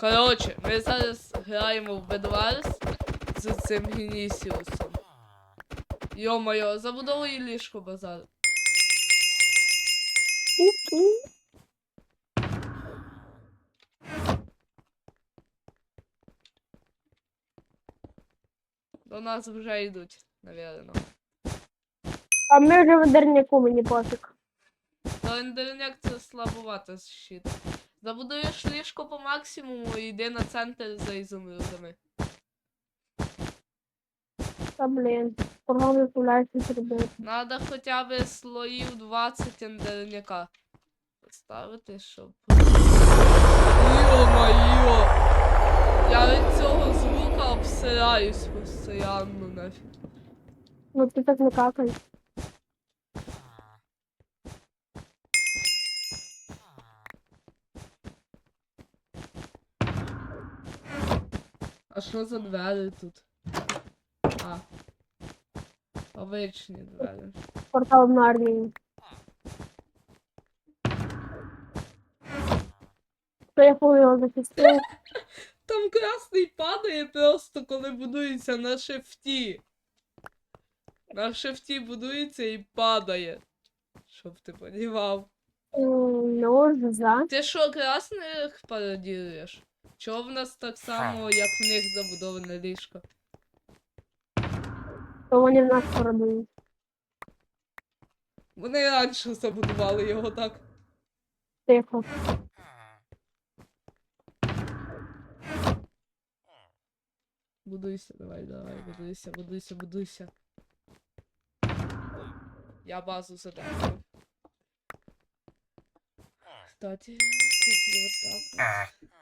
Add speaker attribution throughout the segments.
Speaker 1: Коротше, ми зараз граємо в Bedwars з цим Генісіусом. Йо-моє, забудовуй ліжко базар. До нас вже йдуть, навірно.
Speaker 2: А ми вже в дерняку, мені пофіг.
Speaker 1: То індерняк це слабувато щит. Забудуєш ліжко по максимуму і йди на центр за ізумрудами.
Speaker 2: Та блін. Програма справляється зробити.
Speaker 1: Надо хоча б слоїв 20 індерняка. Поставити, щоб. Йо-моє! Я від цього звука обсираюсь постійно нафіг.
Speaker 2: Ну ти так не какай.
Speaker 1: А що за двері тут? А. Обичні двері.
Speaker 2: Портал на армії. То я коли його захистив.
Speaker 1: Там красний падає просто, коли будується на шифті. На шифті будується і падає. Щоб ти понімав.
Speaker 2: М, Ну, за.
Speaker 1: Ти що, красних пародіруєш? Чого в нас так само, як в них забудоване ліжко?
Speaker 2: То вони в нас поробили.
Speaker 1: Вони раніше забудували його так.
Speaker 2: Тихо.
Speaker 1: Будуйся, давай, давай, будуйся, будуйся, будуйся. Я базу задаю. Кстати, куплю вот так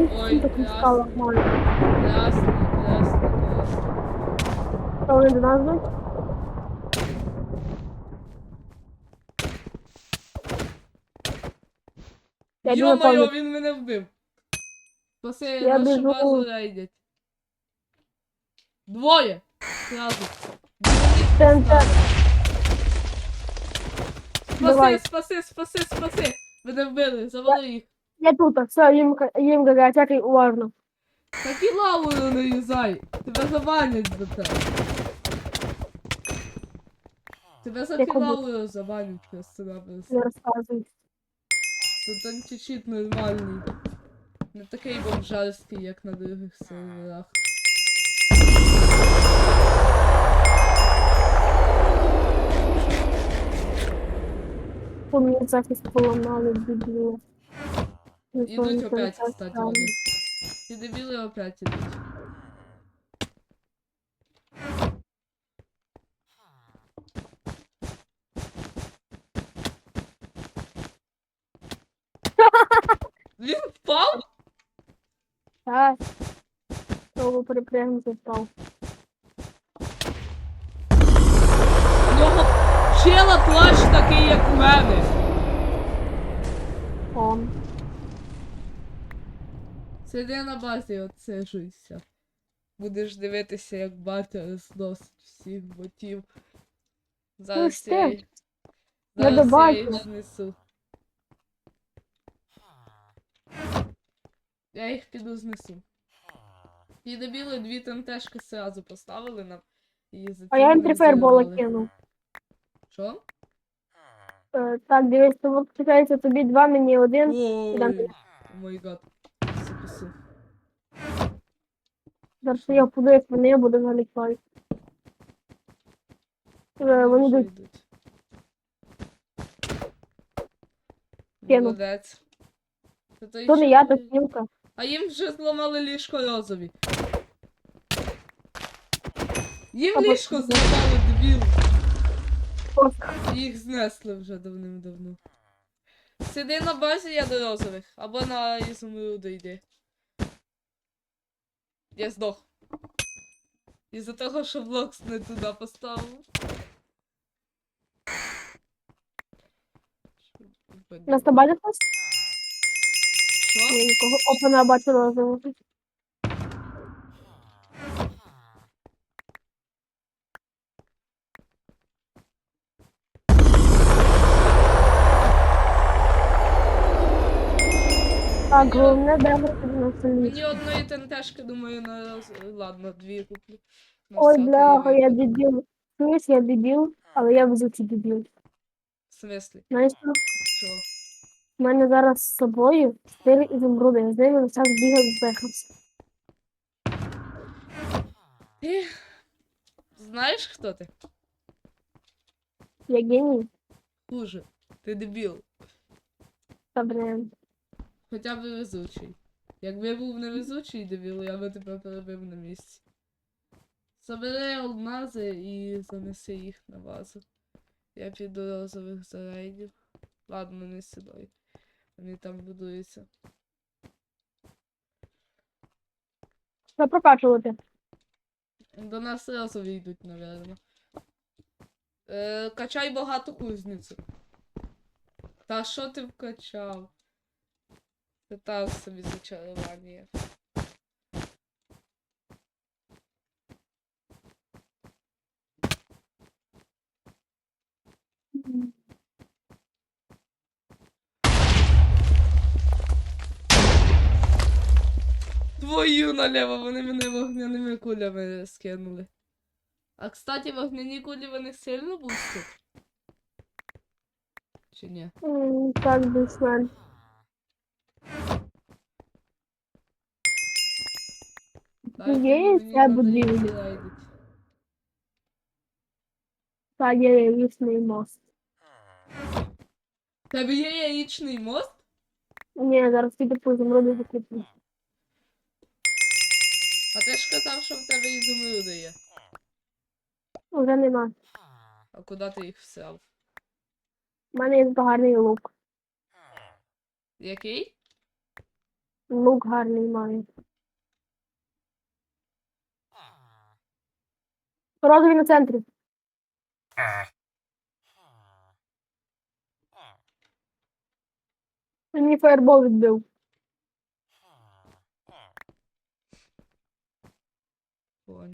Speaker 1: Ой,
Speaker 2: так не
Speaker 1: ясно.
Speaker 2: стало нормально.
Speaker 1: Красный, красный, красный.
Speaker 2: То вони до нас йдуть? Я йду на
Speaker 1: Йо-моє,
Speaker 2: пам'ять.
Speaker 1: він мене вбив. Спаси,
Speaker 2: Я
Speaker 1: нашу
Speaker 2: біжу.
Speaker 1: базу рейдять. Двоє! Сразу.
Speaker 2: ТНТ.
Speaker 1: Спаси,
Speaker 2: Давай.
Speaker 1: спаси, спаси, спаси! Мене вбили, завали їх.
Speaker 2: Я тут, все, їм, їм гагать, всякий уважно.
Speaker 1: Так і лавою не юзай. Тебе заванять за це. Тебе за
Speaker 2: бу-
Speaker 1: лавою заванять просто-напросто.
Speaker 2: Не розказуй.
Speaker 1: Тут античіт нормальний. Не такий бомжарський, як на других серверах.
Speaker 2: По мені захист поламали, дебіли. Ніхто
Speaker 1: Ідуть
Speaker 2: не
Speaker 1: опять,
Speaker 2: перестав
Speaker 1: кстати,
Speaker 2: ставити.
Speaker 1: вони. Ці дебіли опять ідуть. Він впав?
Speaker 2: Так. Того перепрягнути впав.
Speaker 1: У нього чела плащ такий, як у мене.
Speaker 2: Он.
Speaker 1: Сиди на базі, отсижуйся. Будеш дивитися, як батя зносить всіх ботів. Зараз я, їх знесу. Я їх піду знесу. Ті дебіли дві тентешки сразу поставили нам. І
Speaker 2: А я їм три фаербола кинув.
Speaker 1: Що?
Speaker 2: Е, Так, дивись, то виходить тобі два, мені один.
Speaker 1: Ой, о гад.
Speaker 2: Зараз я впаду, як вони, я буду залікати. Е, Вони йдуть.
Speaker 1: йдуть. Молодець. Та той
Speaker 2: То не
Speaker 1: ще
Speaker 2: я, то снімка.
Speaker 1: А їм вже зламали ліжко розові. Їм
Speaker 2: Або
Speaker 1: ліжко зламали дебіл. Їх знесли вже давним-давно. Сиди на базі, я до розових. Або на ізумруду йди. Я здох. Із-за того, що блокс не туди поставив.
Speaker 2: Нас там бачить хтось?
Speaker 1: Що?
Speaker 2: Я нікого. Опана бачила розову.
Speaker 1: Мені,
Speaker 2: головне на селі.
Speaker 1: мені одної тентешки, думаю, на. Ладно, дві куплю. На
Speaker 2: Ой,
Speaker 1: всякий
Speaker 2: бляха, я
Speaker 1: випадок.
Speaker 2: дебіл. Чуєш, я дебіл, але я везучий дебіл.
Speaker 1: В смислі?
Speaker 2: Знаєш, що?
Speaker 1: Чого?
Speaker 2: в мене зараз з собою чотири ізумруди, я з ними час бігав і збехався.
Speaker 1: Ти знаєш, хто ти?
Speaker 2: Я геній.
Speaker 1: Хуже. Ти дебіл.
Speaker 2: Блин.
Speaker 1: Хоча б везучий. Якби я був невезучий дебіл, я би тебе перебив на місці. Забери алмази і занеси їх на базу. Я піду розових зарейдів. Ладно, не сюди. Вони там будуються.
Speaker 2: Що прокачувати?
Speaker 1: До нас розові йдуть, напевно. Е, качай багато кузницю. Та що ти вкачав? Так собі зачарування. Твою наліво, вони мене вогняними кулями скинули. А кстати, вогняні кулі вони сильно бустять? Чи ні?
Speaker 2: Так, бісмен. Є ця будівля? Та є яєчний мост.
Speaker 1: Тебе є яєчний мост?
Speaker 2: Ні, зараз піду по ізумруди закріплю.
Speaker 1: А ти ж казав, що в тебе ізумруди є.
Speaker 2: Уже нема.
Speaker 1: А куди ти їх всрав?
Speaker 2: У мене є гарний лук.
Speaker 1: Який?
Speaker 2: Лук гарний маю. Розовий на центрі. Він мені фаєрбол відбив.
Speaker 1: Понял.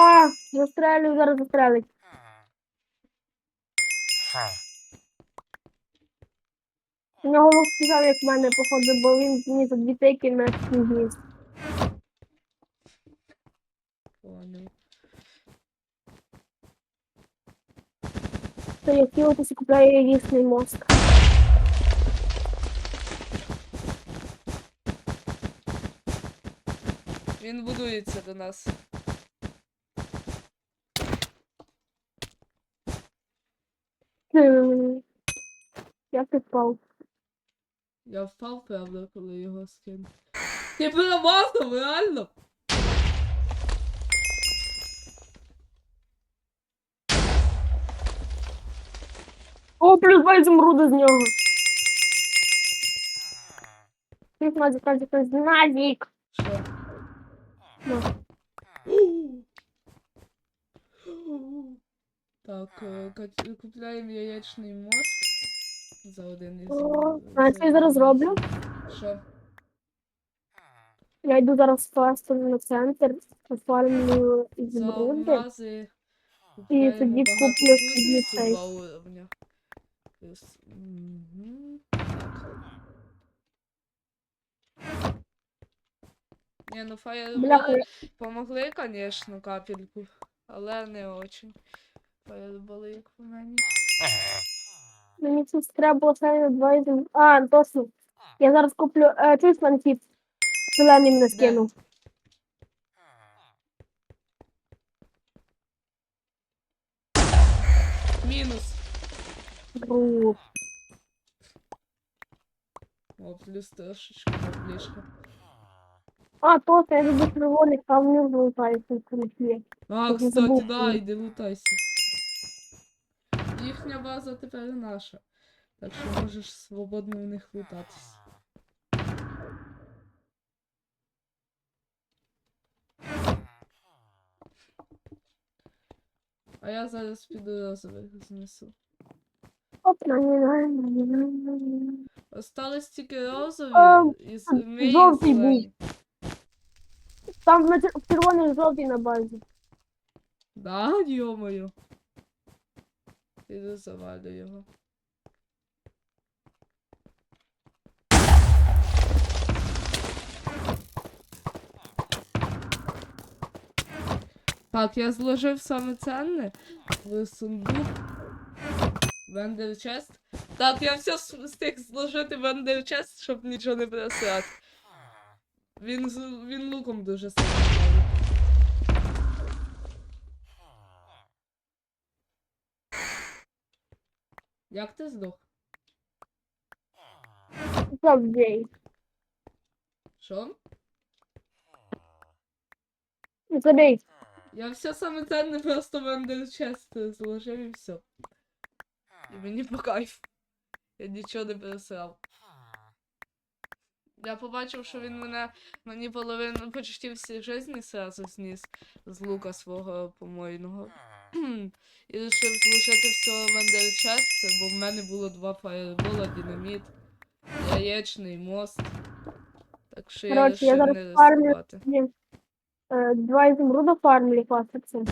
Speaker 2: А, застрелю, зараз застрелить. У нього лук сказав, як в мене, походу, бо він мені за дві тики на зніс.
Speaker 1: Понял.
Speaker 2: То я кілотися купляю яєчний мозк.
Speaker 1: Він будується до нас.
Speaker 2: Хм. Як ти впав?
Speaker 1: Я впав, правда, коли його скинув. Ти перемазав, реально?
Speaker 2: О, плюс два ізумруда з нього. Назік, Назік.
Speaker 1: Що?
Speaker 2: Ну.
Speaker 1: Так, ка- купляємо яєчний мост за один із.
Speaker 2: Знаєш, що я зараз роблю?
Speaker 1: Що?
Speaker 2: Я йду зараз просто на центр, оформлю ізумруди.
Speaker 1: алмази
Speaker 2: І
Speaker 1: купляємо
Speaker 2: тоді
Speaker 1: багато
Speaker 2: куплю собі цей.
Speaker 1: два уровня. Плюс. Мгм. Так. Не, ну
Speaker 2: Бляха,
Speaker 1: фаєрболи помогли, конечно, капельку, але не очень. Фаєрболи, як по мені.
Speaker 2: Мені тут треба було саме два ізумруди. А, точно. Я зараз куплю, е, чуєш, манкіт? Зелений мене скинув.
Speaker 1: Мінус.
Speaker 2: Гру.
Speaker 1: О, плюс трошечки поближка.
Speaker 2: А, точно, я люблю червоних, а в них залутаються крихлі.
Speaker 1: А,
Speaker 2: Я
Speaker 1: кстати,
Speaker 2: забув.
Speaker 1: да, йди лутайся. Їхня база тепер наша. Так що можеш свободно в них лутатись. А я зараз піду розових знесу. Остались тільки розові
Speaker 2: Ем,
Speaker 1: і
Speaker 2: жовтий був.
Speaker 1: зелені.
Speaker 2: Там на чер- червоний жовтий на базі.
Speaker 1: Да, йомою. Іду завалю його. Так, я зложив саме ценне в сундук. Вендер чест. Так, я все встиг зложити вендер чест, щоб нічого не просрати. Він він луком дуже сильний. Як ти здох?
Speaker 2: Забей.
Speaker 1: Що?
Speaker 2: Забей.
Speaker 1: Я все саме ценне просто вендер чест зложив і все. І мені по кайфу. Я нічого не пересрав. Я побачив, що він мене мені половину почти всі жизні сразу зніс з лука свого помойного. І вирішив злучити все вендер чест, бо в мене було два фаєрбола, динаміт, яєчний мост. Так що я
Speaker 2: Коротше, я
Speaker 1: вирішив
Speaker 2: зараз
Speaker 1: не
Speaker 2: фармлю.
Speaker 1: ризикувати.
Speaker 2: Ні. Е, Два ізумруда фармлі класиться.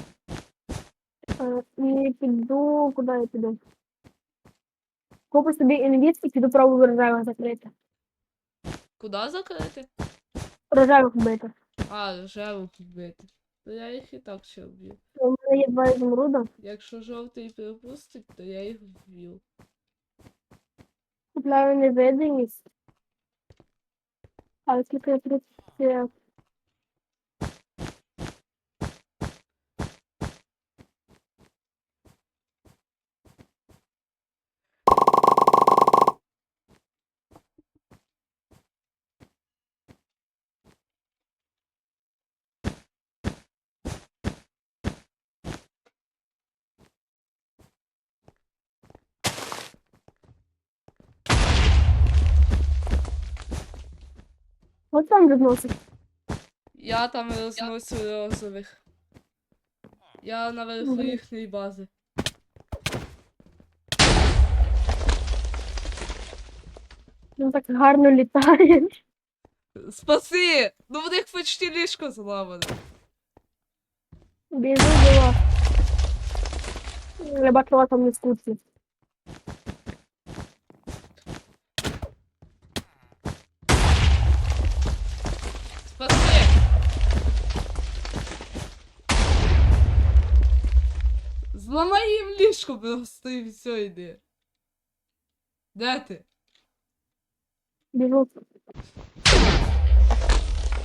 Speaker 2: Е, І піду. Куди я піду? Куплю собі інвіст і піду пробую рожевих закрити.
Speaker 1: Куди закрити?
Speaker 2: Рожевих вбити.
Speaker 1: А, рожевих вбити. То я їх і так ще вб'ю.
Speaker 2: У мене є два ізумруда.
Speaker 1: Якщо жовтий припустить, то я їх вб'ю.
Speaker 2: Купляю невидимість. Але скільки я 30... Ось там розносить.
Speaker 1: Я там розносю розових. Я наверху їхньої бази.
Speaker 2: Він так гарно літає.
Speaker 1: Спаси! Ну в них почти ліжко зламане.
Speaker 2: Біжу була. Я бачила там не скуці.
Speaker 1: Ліжко просто і все йди. Де ти?
Speaker 2: Біжу.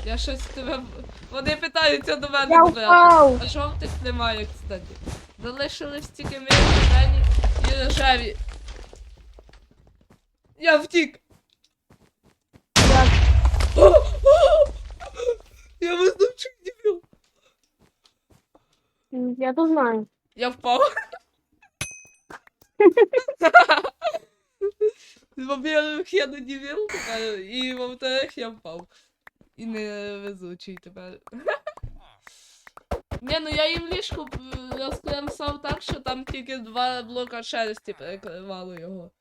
Speaker 1: Я щось тебе. Вони питаються до мене
Speaker 2: Я впав!
Speaker 1: А жовтих немає, кстати. Залишились тільки ми, зелені і рожеві. Я втік!
Speaker 2: Я
Speaker 1: Я визнав чуть дебіл.
Speaker 2: Я то знаю.
Speaker 1: Я впав. Во-первых, я тепер, і во-вторых, я впав. І не везучий тепер. Не, ну я їм ліжку е, розкремсав так, що там тільки два блока шерсті перекривало його.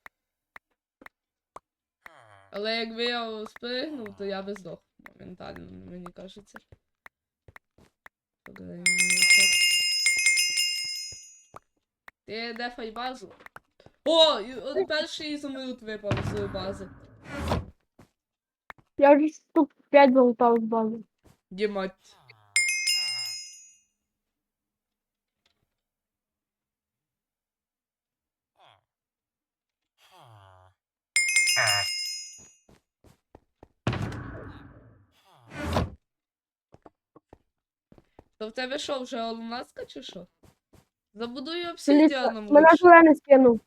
Speaker 1: Але якби я спригнув, то я би здох моментально, мені кажеться. По крайній так. Ти дефай базу. О, от перший ізумруд випав з бази.
Speaker 2: Я вже штук 5 залутав з бази.
Speaker 1: Ємать. То в тебе що, вже алмазка чи що? Забудую обсидіаном
Speaker 2: Мене зелений скинув.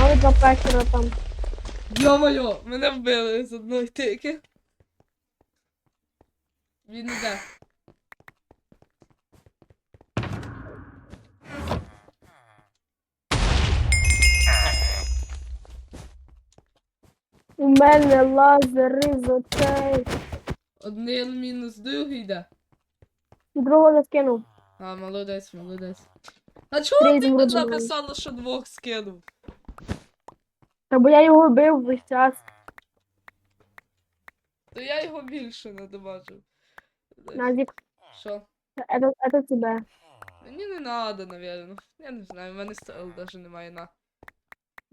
Speaker 2: Мали два пекера там.
Speaker 1: Йо-моє, мене вбили з одної тики. Він іде.
Speaker 2: У мене лазери з очей.
Speaker 1: Один мінус другий йде.
Speaker 2: Другого не скинув.
Speaker 1: А, молодець, молодець. А чого ти тут написала, що двох скинув?
Speaker 2: Та бо я його бив весь час.
Speaker 1: То я його більше не добачив.
Speaker 2: Назік,
Speaker 1: Що?
Speaker 2: это, это тебе.
Speaker 1: Мені не надо, навірно. Я не знаю, в мене стрел навіть немає на.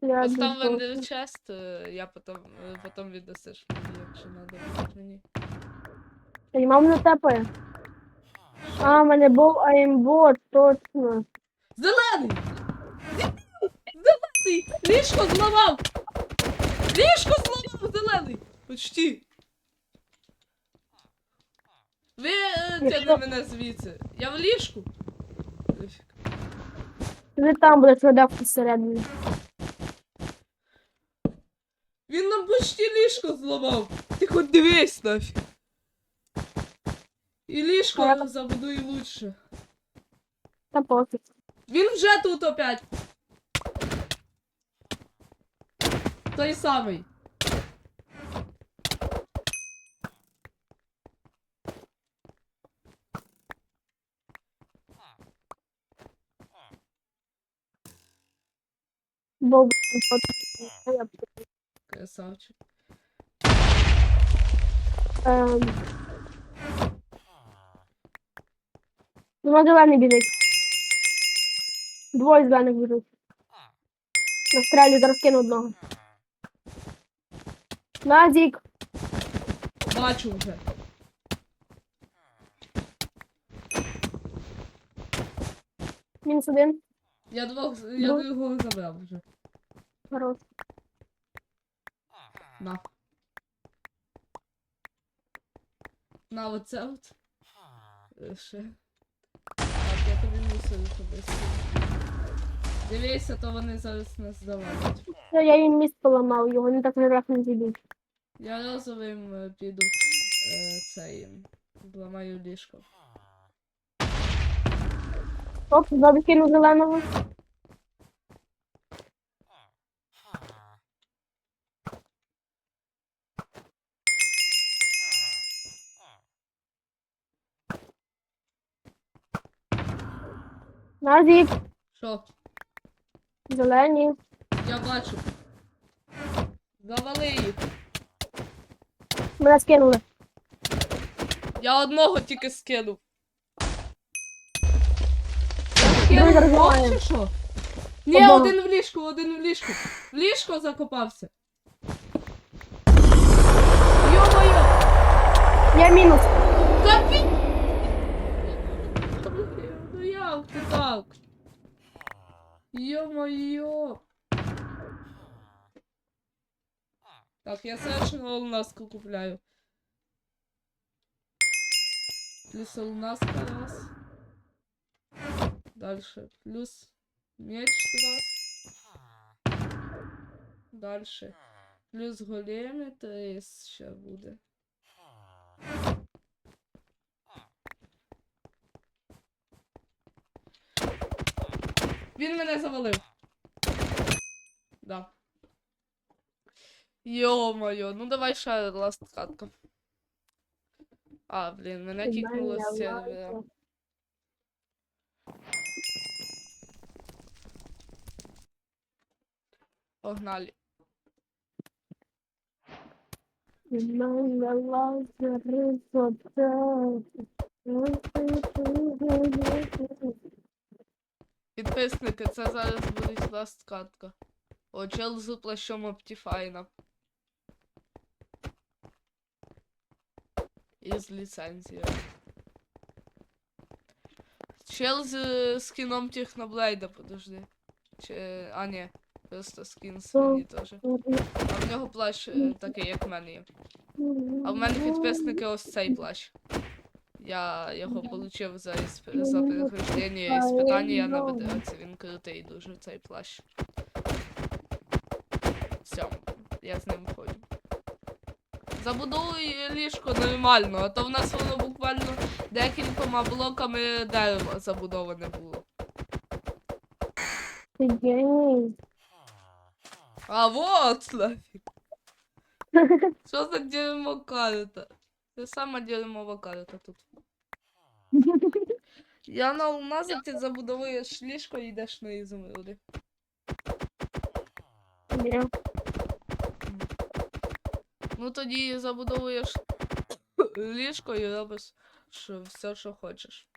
Speaker 1: Постав вендер чест, я потім, е, потім віддасиш мені, якщо треба мені.
Speaker 2: Та й мам не тепає. А, мене був аймбот, точно.
Speaker 1: Зелений! Зелений! Ліжко зламав! Ліжко зламав зелений! Почти. Ви тягни мене звідси. Я в ліжку.
Speaker 2: Ти там будеш видавати всередині.
Speaker 1: Він нам почти ліжко зламав. Ти хоч дивись нафіг. І ліжко
Speaker 2: Так.
Speaker 1: забудуй лучше.
Speaker 2: Та пофіг.
Speaker 1: Він вже тут опять. Той самий.
Speaker 2: Бо
Speaker 1: Красавчик.
Speaker 2: ем... На зелений біжить. Двоє зелених біжуть. Настрелю, зараз кину одного. Назік.
Speaker 1: Бачу вже.
Speaker 2: Мінус один.
Speaker 1: Я двох я
Speaker 2: Ну.
Speaker 1: другого забрав вже.
Speaker 2: Хорош.
Speaker 1: На. На оце от. Е, Ще. Так, я тобі мусив тобі Дивися, то вони зараз нас.
Speaker 2: Все, я їм міст поламав, його не так не не зіб'ють.
Speaker 1: Я розовим е, піду е, цей. м, Зламаю ліжко.
Speaker 2: Оп, знову кину зеленого. Назік,
Speaker 1: Що?
Speaker 2: зелені.
Speaker 1: Я бачу. Завали їх.
Speaker 2: Мене скинули.
Speaker 1: Я одного тільки скинув. Скинув чи що? Ні,
Speaker 2: Одного.
Speaker 1: один в ліжку, один в ліжку. В ліжко закопався. Йо-моє!
Speaker 2: Я мінус.
Speaker 1: Ну ти так? Йо-моє! Так, я срочно лунаску купляю. Плюс лунаска раз. Дальше. Плюс меч раз. Дальше. Плюс големи три ще буде. Він мене завалив. Да. Йо-моє, ну давай ще ласт катка. А, блін, мене кікнуло з сервера. Погнали. Підписники, це зараз буде ласт катка. О, чел з плащом Оптіфайна. І з ліцензією. Чел з скіном Техноблейда, подожди. Чи... А, ні. Просто скін свій теж. А в нього плащ е, такий, як в мене є. А в мене підписники ось цей плащ. Я його отримав за, за перехождення іспитання на БДРці. Він крутий дуже цей плащ. Все, я з ним ходжу. Забудовуй ліжко нормально, а то в нас воно буквально декількома блоками дерева забудоване було. А вот нафіг. Що за дерьмо карта? Це сама дерьмова карта тут. Я на алмази ти забудовуєш ліжко і йдеш на ізумруди. Ну тоді забудовуєш ліжко і робиш що, все, що хочеш.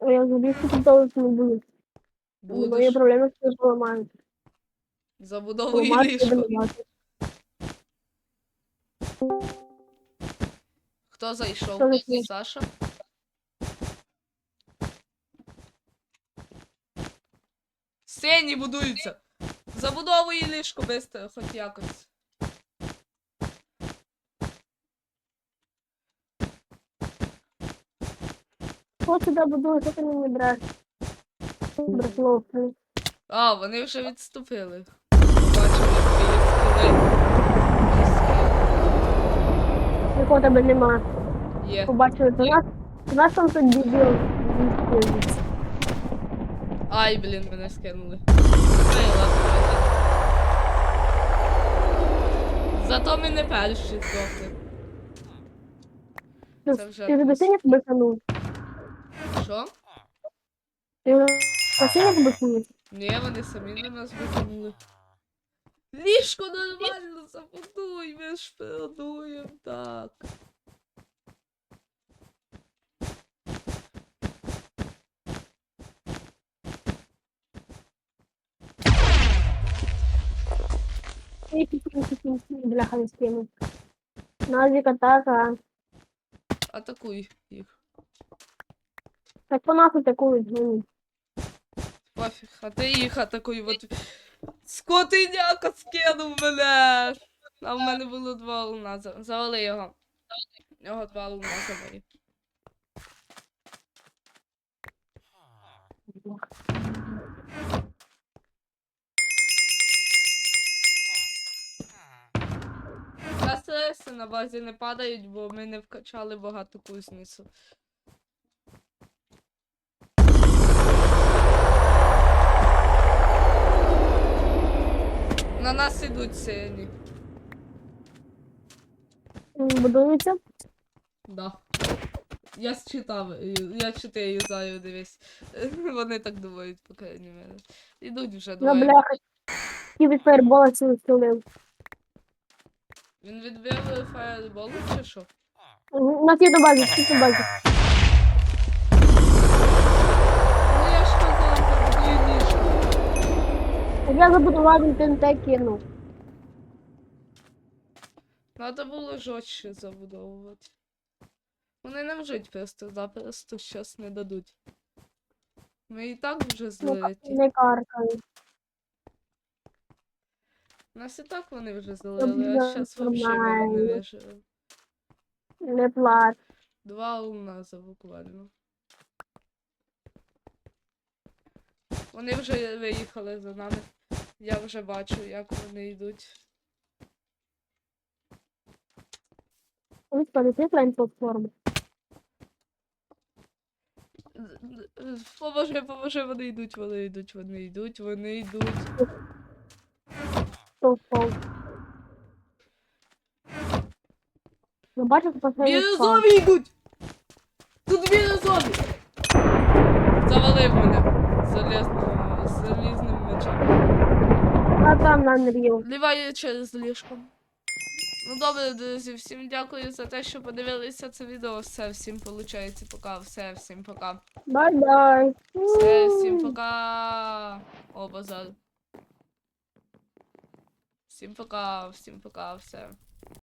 Speaker 2: Я забігти тут довго не буду. Мої
Speaker 1: Будеш
Speaker 2: проблеми все зламають.
Speaker 1: Забудовуй
Speaker 2: Ламати
Speaker 1: ліжко. Хто зайшов? Саша? Сині будуються. Забудовуй ліжко бистро, хоч якось.
Speaker 2: Хто сюди будує, що ти мені бреш?
Speaker 1: А, вони вже відступили.
Speaker 2: Нікого тебе нема.
Speaker 1: Є.
Speaker 2: Побачили, то нас, то нас там тут дебіл.
Speaker 1: Ай, блін, мене скинули. Ай, ладно, ладно. Зато ми не перші здохли.
Speaker 2: Ти-
Speaker 1: Це вже
Speaker 2: Ти вже до синіх биханув?
Speaker 1: Що?
Speaker 2: Ти вже до синіх?
Speaker 1: Ні, вони самі на нас викинули. Ліжко нормально забудуй, ми ж продуємо так.
Speaker 2: Бляха не скинув. Назік атака.
Speaker 1: Атакуй їх.
Speaker 2: Так по нас атакують, ну.
Speaker 1: Пофіг, а ти їх атакуй, от. Скотиняка скинув мене! А в мене було два луна. За- Завали його. У нього два луна завали. Стреси на базі не падають, бо ми не вкачали багато кузницю. На нас ідуть сині.
Speaker 2: М, Будуються.
Speaker 1: Да. Я считав, я чити юзаю, дивись. Вони так думають, по крайній мере. Ідуть вже
Speaker 2: На
Speaker 1: двоє.
Speaker 2: бляха. І від фаербола цю стулив.
Speaker 1: Він відбив фаербол чи що?
Speaker 2: На ті до базі, до базі.
Speaker 1: Я
Speaker 2: забудував, ТНТ кинув.
Speaker 1: Надо було жорстче забудовувати. Вони нам жить просто запросто щас не дадуть. Ми і так вже
Speaker 2: Ну, не каркаю.
Speaker 1: Нас і так вони вже злили, а вообще ми не виживемо.
Speaker 2: Не плач.
Speaker 1: Два алмаза буквально. Вони вже виїхали за нами. Я вже бачу, як вони йдуть.
Speaker 2: Ось полетить лайн платформи.
Speaker 1: Поможи, поможи, вони йдуть, вони йдуть, вони йдуть, вони йдуть.
Speaker 2: Ну, бачиш, последній впав.
Speaker 1: Йдуть! Тут бірюзові! Завалив мене мечем.
Speaker 2: А там на Unreal.
Speaker 1: Ліває через ліжко. Ну добре, друзі, всім дякую за те, що подивилися це відео. Все, всім получається пока. Все, всім пока.
Speaker 2: Бай-бай.
Speaker 1: Все, всім пока. О, базар. Всім пока, всім пока, все.